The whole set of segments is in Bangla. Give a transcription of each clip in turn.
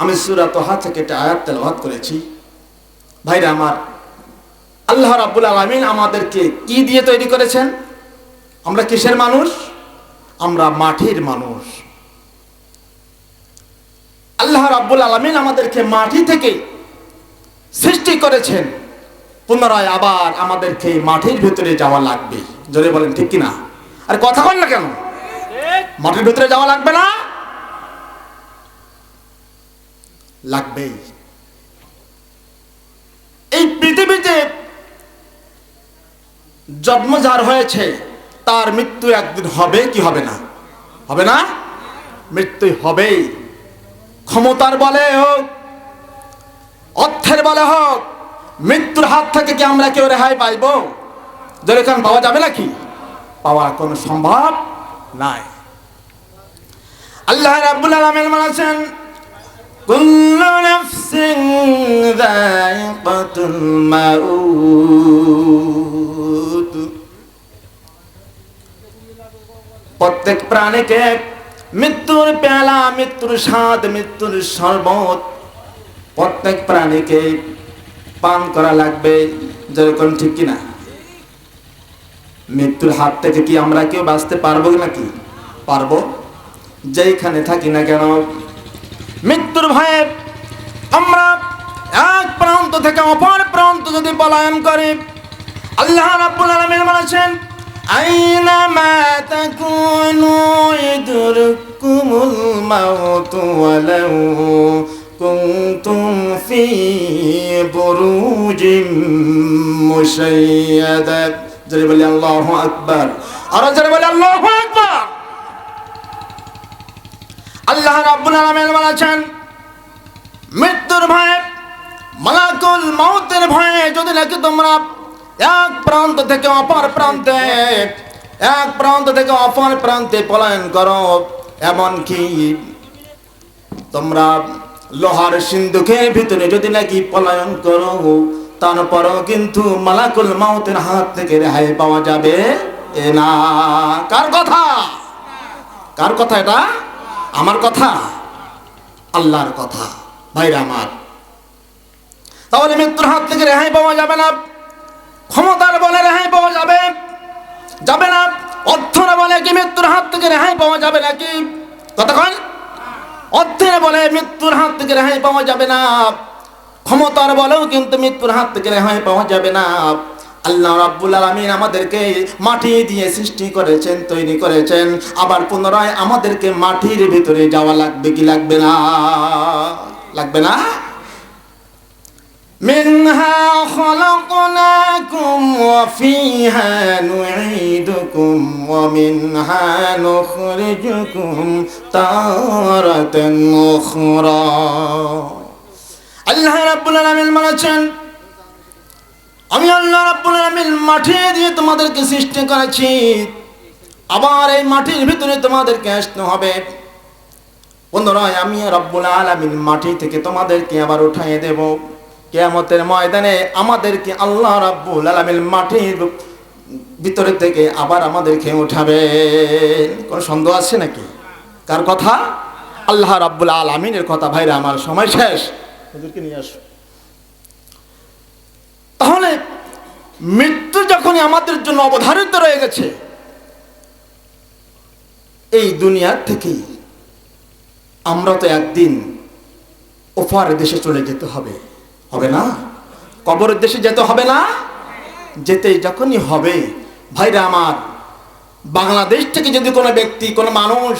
আমি সুরা তোহা থেকে একটা আয়াত তেলাওয়াত করেছি। ভাইরা আমার আল্লাহ রাব্বুল আলামিন আমাদেরকে কি দিয়ে তৈরি করেছেন? আমরা কিসের মানুষ? আমরা মাটির মানুষ। আল্লাহ রাব্বুল আলামিন আমাদেরকে মাটি থেকে সৃষ্টি করেছেন। পুনরায় আবার আমাদেরকে মাটির ভিতরে যাওয়া লাগবে। জোরে বলেন ঠিক কিনা? আর কথা বল না কেন? মাটির ভিতরে যাওয়া লাগবে না? লাগবেই এই পৃথিবীতে জন্ম যার হয়েছে, তার মৃত্যু একদিন হবে কি হবে না? হবে না? মৃত্যু হবেই। ক্ষমতার বলে হোক, অর্থের বলে হোক, মৃত্যুর হাত থেকে কি আমরা কেউ রেহাই পাইব? যেরকম পাওয়া যাবে নাকি? পাওয়া কোনো সম্ভব নাই। আল্লাহ রাব্বুল আলামিন বলেছেন কুল্লু নাফসিন যায়িকাতুল মাউত প্রত্যেক প্রাণীকে মৃত্যুর পেলা মৃত্যুর স্বাদ, মৃত্যুর শরবত প্রত্যেক প্রাণীকে পান করা লাগবে, যেরকম ঠিক কিনা? মৃত্যুর হাত থেকে কি আমরা কেউ বাঁচতে পারব নাকি? পারব। যেইখানে থাকি না কেন মৃত্যুর ভয়ে আমরা এক প্রান্ত থেকে অপর প্রান্ত যদি পলায়ন করি, আল্লাহ রাব্বুল আলামিন বলেছেন আইনামা তাকুনু ইদরকুমুল মাউত ওয়ালাউ কুনতুম ফি বুরুজিম মুশাইয়াদা। জোরে বলি, আল্লাহু আকবার। আর জোরে বলি আল্লাহু বলেছেন, মৃত্যুর ভয়ে, মালাকুল মৌতের ভয়ে যদি নাকি তোমরা এক প্রান্ত থেকে অপর প্রান্তে, এক প্রান্ত থেকে অপর প্রান্তে পলায়ন করো এমনকি তোমরা লোহার সিন্ধুকের ভিতরে যদি নাকি পলায়ন করো, তারপরও কিন্তু মালাকুল মাউতের হাত থেকে রেহাই পাওয়া যাবে না। কার কথা? কার কথা এটা? আমার কথা? আল্লাহর কথা। ভাইরা আমার, তাহলে মৃত্যুর হাত থেকে রেহাই পাওয়া যাবে না। ক্ষমতার বলে রেহাই পাওয়া যাবে। যাবে না। অর্থের বলে কি মৃত্যুর হাত থেকে রেহাই পাওয়া যাবে নাকি? কতক্ষণ? অর্থের বলে মৃত্যুর হাত থেকে রেহাই পাওয়া যাবে না। ক্ষমতার বলেও কিন্তু মৃত্যুর হাত থেকে রেহাই পাওয়া যাবে না। আল্লাহ রাব্বুল আলামিন আমাদেরকে মাটি দিয়ে সৃষ্টি করেছেন তৈরি করেছেন আবার পুনরায় আমাদেরকে মাটির ভিতরে যাওয়া লাগবে কি লাগবে না লাগবে না منها خلقناكم وفيها نعيدكم ومنها نخرجكم تارة أخرى আল্লাহ রাব্বুল আলামিন বলেছেন আমি আল্লাহ রাব্বুল আলামিন মাটি দিয়ে তোমাদেরকে সৃষ্টি করেছি। আবার এই মাটির ভিতরে তোমাদেরকে আসতে হবে। বন্ধুরা, আমি রব্বুল আলামিন মাটি থেকে তোমাদেরকে আবার উঠাইয়ে দেব। কেয়ামতের ময়দানে আমাদেরকে আল্লাহ রাব্বুল আলামিন মাটির ভিতরে থেকে আবার আমাদেরকে উঠাবে। কোনো সন্দেহ আছে নাকি? কার কথা? আল্লাহ রাব্বুল আলামিনের কথা। ভাইরা, আমার সময় শেষ। হুজুরকে নিয়ে আসো। তাহলে মৃত্যু যখনই আমাদের জন্য অবধারিত রয়ে গেছে, এই দুনিয়ার থেকেই আমরা তো একদিন ওফার দেশে চলে যেতে হবে। হবে না? কবরের দেশে যেতে হবে না? যেতে যখনই হবে। ভাইরা আমার, বাংলাদেশ থেকে যদি কোনো ব্যক্তি, কোনো মানুষ,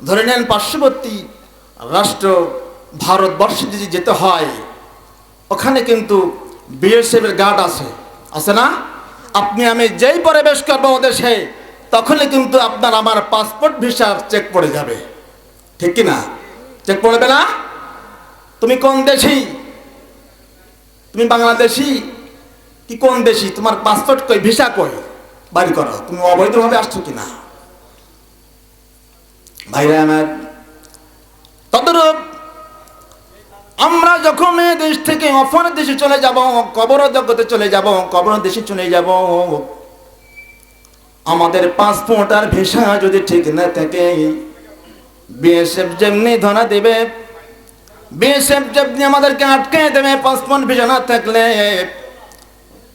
ধরে নেন পার্শ্ববর্তী রাষ্ট্র, ভারতবর্ষে যদি যেতে হয়, ওখানে কিন্তু বিএসএফের গার্ড আছে। আছে না? আপনি আমি যেই প্রবেশ করব ও দেশে, তখনই কিন্তু আপনার আমার পাসপোর্ট ভিসার চেক পড়ে যাবে। ঠিক কি না? চেক পড়বে না? তুমি কোন দেশি? তুমি বাংলাদেশি? কি কোন দেশি? তোমার পাসপোর্ট কই? ভিসা কই? বাড়ি করো। তুমি অবৈধভাবে আসছো কি না ভাইরা আমার তদরূপ আমরা যখন এ দেশ থেকে অপর দেশে চলে যাব, কবর জগতে চলে যাব, কবর দেশে চলে যাব, আমাদের পাসপোর্ট আর ভিসা যদি ঠিক না থাকে বিএসএফ যেমনি ধরা দেবে বিএসএফ যেমনি আমাদেরকে আটকে দেবে পাসপোর্ট ভিসা না থাকলে,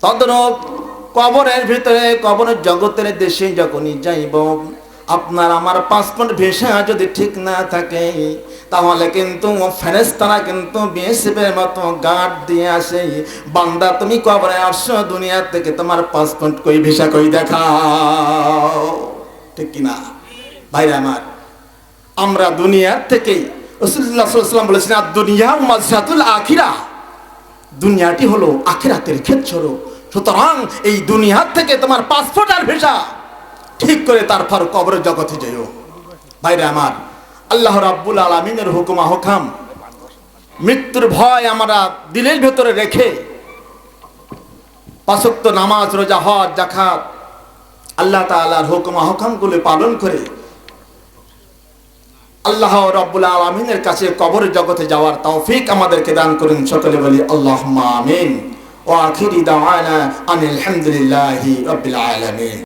তদরূপ কবরের ভিতরে কবরের জগতের দেশে যখনই যাইব আপনার আমার পাসপোর্ট ভিসা যদি ঠিক না থাকে, তাহলে কিন্তু ফেরেস্তারা কিন্তু বিএসএফের মতো গার্ড দিয়ে আসে, বান্দা তুমি কবরে আসছো দুনিয়া থেকে তোমার পাসপোর্ট কই ভিসা কই দেখাও। ঠিক কিনা ভাইরা আমার, আমরা দুনিয়ার থেকেই রসুল্লাহ সাল্লাম বলেছেন, আর দুনিয়া মাজহাতুল আখিরা। দুনিয়াটি হলো আখিরাতের ক্ষেত্র। সুতরাং এই দুনিয়ার থেকে তোমার পাসপোর্ট আর ভিসা ঠিক করে তারপর কবর জগতে যেও। বাইরে আমার, আল্লাহ রাব্বুল আলমিনের হুকুমা হকাম মৃত্যুর ভয় আমরা দিলের ভেতরে রেখে পাশক্ত নামাজ, রোজা, হজ জাখাত আল্লাহ তাআলার হুকুমা হকামগুলো পালন করে আল্লাহ রব্বুল আলমিনের কাছে কবর জগতে যাওয়ার তৌফিক আমাদেরকে দান করুন। সকলে বলি আল্লাহ আমিন। ও আখিরি দাওয়ানা আনিল হামদুলিল্লাহি রব্বিল আলামিন।